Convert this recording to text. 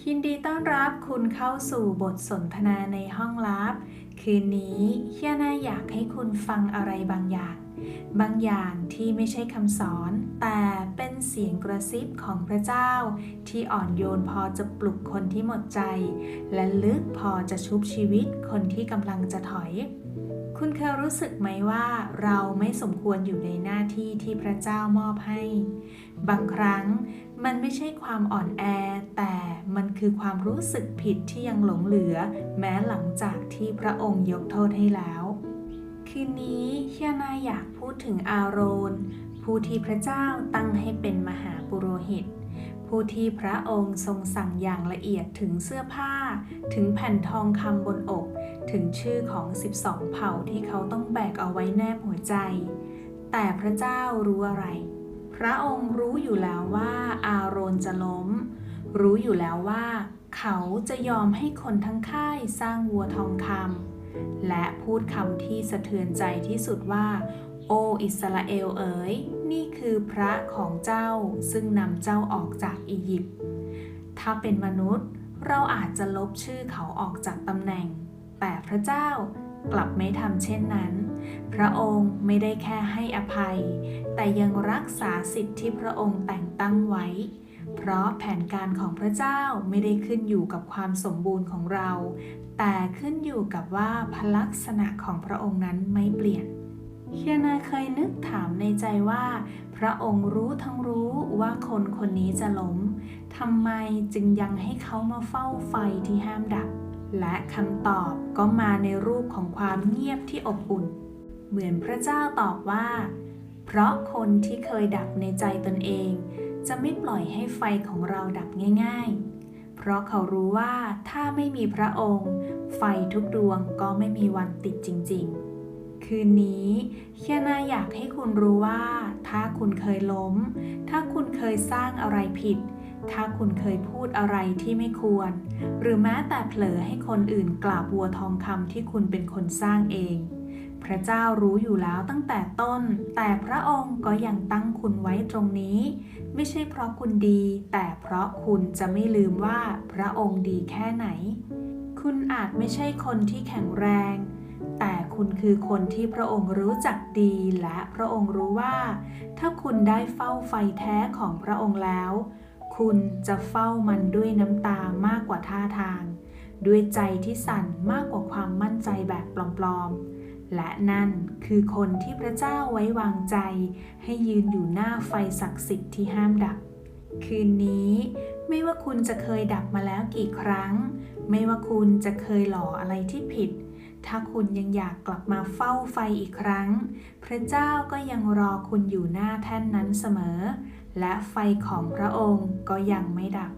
ยินดีต้อนรับคุณเข้าสู่บทสนทนาในห้องลับ คืนนี้เฮียนาอยากให้คุณฟังอะไรบางอย่าง บางอย่างที่ไม่ใช่คำสอน แต่เป็นเสียงกระซิบของพระเจ้า ที่อ่อนโยนพอจะปลุกคนที่หมดใจ และลึกพอจะชุบชีวิตคนที่กำลังจะถอย คุณเคยรู้สึกไหมว่าเราไม่สมควรอยู่ในหน้าที่ที่พระเจ้ามอบให้ บางครั้งมันไม่ใช่ความอ่อนแอ แต่มันคือความรู้สึกผิดที่ยังหลงเหลือ แม้หลังจากที่พระองค์ยกโทษให้แล้ว คืนนี้เฮียนาอยากพูดถึงอาโรน ผู้ที่พระเจ้าตั้งให้เป็นมหาปุโรหิต ผู้ที่พระองค์ทรงสั่งอย่างละเอียดถึงเสื้อผ้า ถึงแผ่นทองคำบนอก ถึงชื่อของ 12 เผ่าที่เขาต้องแบกเอาไว้แนบหัวใจ แต่พระเจ้ารู้อะไร พระองค์รู้อยู่แล้วว่าอาโรนจะล้ม รู้อยู่แล้วว่า เขาจะยอมให้คนทั้งค่ายสร้างวัวทองคำและพูดคำที่สะเทือนใจที่สุดว่า โออิสราเอลเอ๋ย นี่คือพระของเจ้าซึ่งนำเจ้าออกจากอียิปต์ ถ้าเป็นมนุษย์เราอาจจะลบชื่อเขาออกจากตำแหน่ง แต่พระเจ้ากลับไม่ทำเช่นนั้น พระองค์ไม่ได้แค่ให้อภัย แต่ยังรักษาสิทธิที่พระองค์แต่งตั้งไว้ เพราะแผนการของพระเจ้าไม่ได้ขึ้นอยู่กับความสมบูรณ์ของเรา แต่ขึ้นอยู่กับว่าพลักษณะของพระองค์นั้นไม่เปลี่ยนเฮียนาเคยนึกถามในใจว่า พระองค์รู้ทั้งรู้ว่าคนคนนี้จะล้มทำไมจึงยังให้เขามาเฝ้าไฟที่ห้ามดับ และคำตอบก็มาในรูปของความเงียบที่อบอุ่น เหมือนพระเจ้าตอบว่า เพราะคนที่เคยดับในใจตนเอง จะไม่ปล่อยให้ไฟของเราดับง่าย ๆ เพราะเขารู้ว่าถ้าไม่มีพระองค์ ไฟทุกดวงก็ไม่มีวันติดจริง ๆ คืนนี้เฮียนาอยากให้คุณรู้ว่า ถ้าคุณเคยล้ม ถ้าคุณเคยสร้างอะไรผิด ถ้าคุณเคยพูดอะไรที่ไม่ควร หรือแม้แต่เผลอให้คนอื่นกราบวัวทองคำที่คุณเป็นคนสร้างเอง พระเจ้ารู้อยู่แล้วตั้งแต่ต้น แต่พระองค์ก็ยังตั้งคุณไว้ตรงนี้ ไม่ใช่เพราะคุณดี แต่เพราะคุณจะไม่ลืมว่าพระองค์ดีแค่ไหน คุณอาจไม่ใช่คนที่แข็งแรง แต่คุณคือคนที่พระองค์รู้จักดีและพระองค์รู้ว่า ถ้าคุณได้เฝ้าไฟแท้ของพระองค์แล้ว คุณจะเฝ้ามันด้วยน้ำตามากกว่าท่าทาง ด้วยใจที่สั่นมากกว่าความมั่นใจแบบปลอมๆ และนั่นคือคนที่พระเจ้าไว้วางใจ ให้ยืนอยู่หน้าไฟศักดิ์สิทธิ์ที่ห้ามดับ คืนนี้ไม่ว่าคุณจะเคยดับมาแล้วกี่ครั้ง ไม่ว่าคุณจะเคยหล่ออะไรที่ผิด ถ้าคุณยังอยากกลับมาเฝ้าไฟอีกครั้ง พระเจ้าก็ยังรอคุณอยู่หน้าแท่นนั้นเสมอ และไฟของพระองค์ก็ยังไม่ดับ